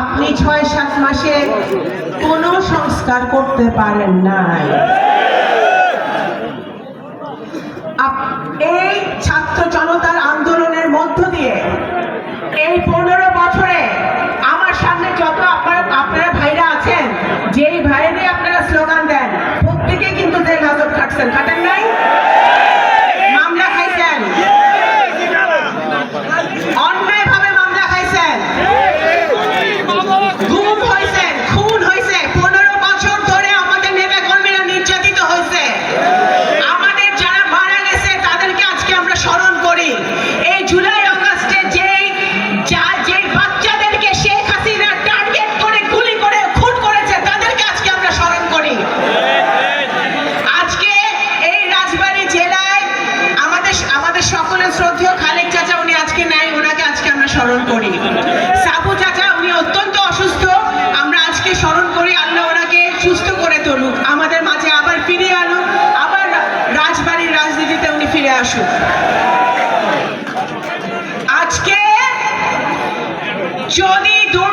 আপনি ছয়, সাত মাসে কোনো সংস্কার করতে পারেন নাই। এই ছাত্র জনতার আন্দোলনের মধ্য দিয়ে এই পনেরো বছরে আমার সামনে যত আপনারা আপনারা ভাইরা আছেন, যেই ভাইরে আপনারা স্লোগান দেন প্রত্যেকে কিন্তু দেড় হাজত খাটছেন।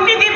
mi Dios.